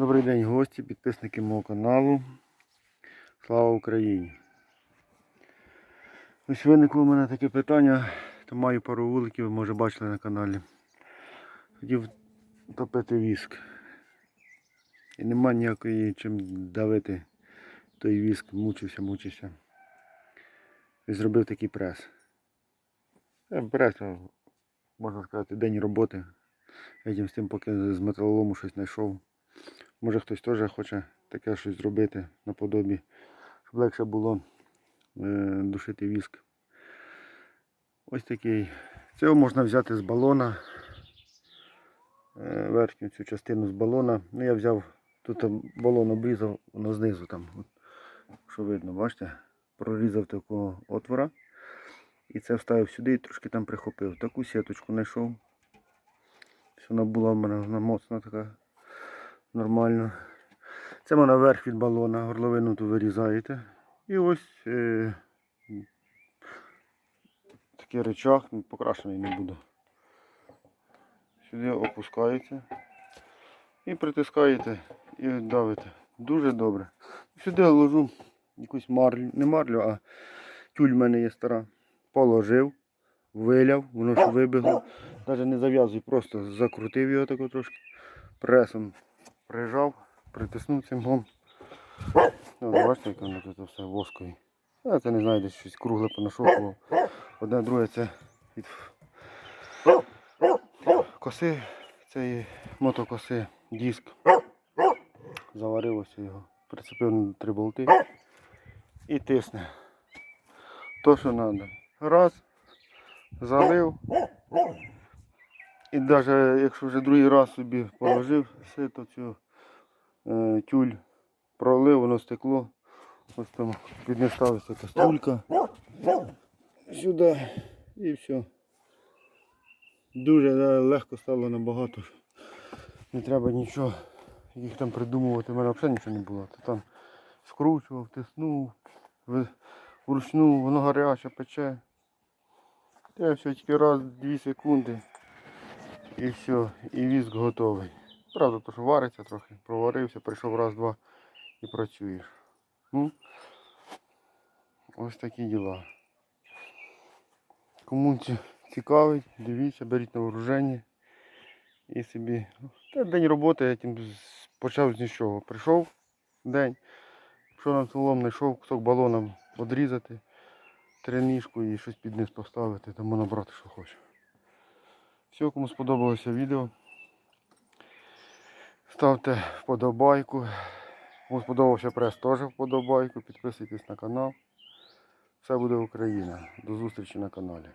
Добрий день гості, підписники мого каналу. Слава Україні! Ось виникло у мене таке питання, то маю пару вуликів, ви може бачили на каналі. Хотів топити віск. І нема ніякої чим давити той віск, мучився, мучився. І зробив такий прес. Е, Прес, можна сказати, день роботи. Этим з тим, поки з металолому щось знайшов. Може хтось теж хоче таке щось зробити наподобі, щоб легше було е, душити віск. Ось такий. Цього можна взяти з балона. Е, верхню цю частину з балона. Ну я взяв, тут балон обрізав, воно знизу там. От, що видно, бачите? Прорізав такого отвора. І це вставив сюди і трошки там прихопив. Таку сіточку знайшов. Вона була в мене вона моцна така нормально. Це вона верх від балона, горловину ту вирізаєте. І ось е, такий речах, ну, покрашений не буду. Сюди опускається і притискаєте і давите. Дуже добре. Сюди ложу якусь марлю, не марлю, а тюль в мене є стара. Положив, виляв, воно ж вибігло. Навіть не зав'язую, просто закрутив його тако трошки, пресом прижав, притиснув цим гом. Ну, бачите, як воно тут все воскові. Я це не знаю, десь щось кругле понашовував. Одне друге це від коси, цієї мотокоси, диск. Заварив ось його, прицепив на три болти і тисне. То, що треба. Раз, залив. І навіть якщо вже другий раз собі положив все, то цю е, тюль пролив, воно стекло. Ось там під не ставиться каструлька. Сюди і все. Дуже е, легко стало набагато. Не треба нічого, їх там придумувати. У мене взагалі нічого не було. То там скручував, тиснув, вручну, воно гаряче пече. Та все тільки раз, дві секунди. І все, і віск готовий. Правда, то що вариться трохи, проварився, прийшов раз-два і працюєш. Ну, ось такі діла. Кому ці- цікавить, дивіться, беріть на вооруження і собі. ну, Та день роботи я тим почав з нічого. Прийшов день, що на столом знайшов кусок балона одрізати, тренішку і щось під низ поставити, там можна брати, що хоче. Все, кому сподобалося відео. Ставте вподобайку. Кому сподобався прес, теж вподобайку. Підписуйтесь на канал. Все буде Україна. До зустрічі на каналі.